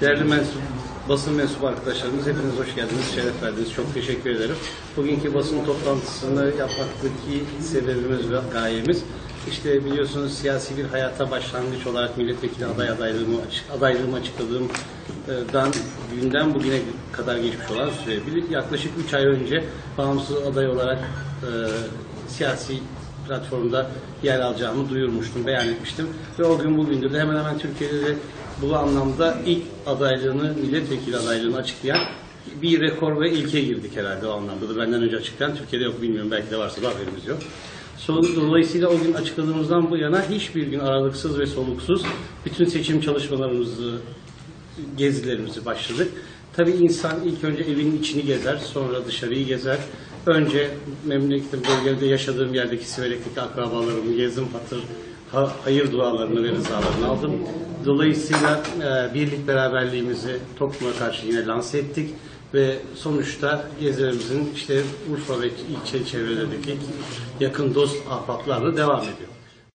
Değerli mensup, basın mensup arkadaşlarımız hepiniz hoş geldiniz, şeref verdiniz. Çok teşekkür ederim. Bugünkü basın toplantısını yapmaktaki sebebimiz ve gayemiz işte biliyorsunuz siyasi bir hayata başlangıç olarak milletvekili aday adaylığımı, adaylığımı açıkladığımdan günden bugüne kadar geçmiş olan süre. Yaklaşık 3 ay önce bağımsız aday olarak e, siyasi platformda yer alacağımı duyurmuştum, beyan etmiştim. Ve o gün bugündür de hemen hemen Türkiye'de de bu anlamda ilk adaylığını, milletvekili adaylığını açıklayan bir rekor ve ilke girdik herhalde o anlamda da. Benden önce açıklayan Türkiye'de yok bilmiyorum belki de varsa da haberimiz yok. Dolayısıyla o gün açıkladığımızdan bu yana hiçbir gün aralıksız ve soluksuz bütün seçim çalışmalarımızı, gezilerimizi başladık. Tabii insan ilk önce evinin içini gezer, sonra dışarıyı gezer. Önce memleketim, bölgede yaşadığım yerdeki Siverek'teki akrabalarımı gezdim, hatır, ha- hayır dualarını ve rızalarını aldım. Dolayısıyla e, birlik beraberliğimizi topluma karşı yine lanse ettik ve sonuçta gezilerimizin işte Urfa ve ilçe çevrelerindeki yakın dost ahbaplarla devam ediyor.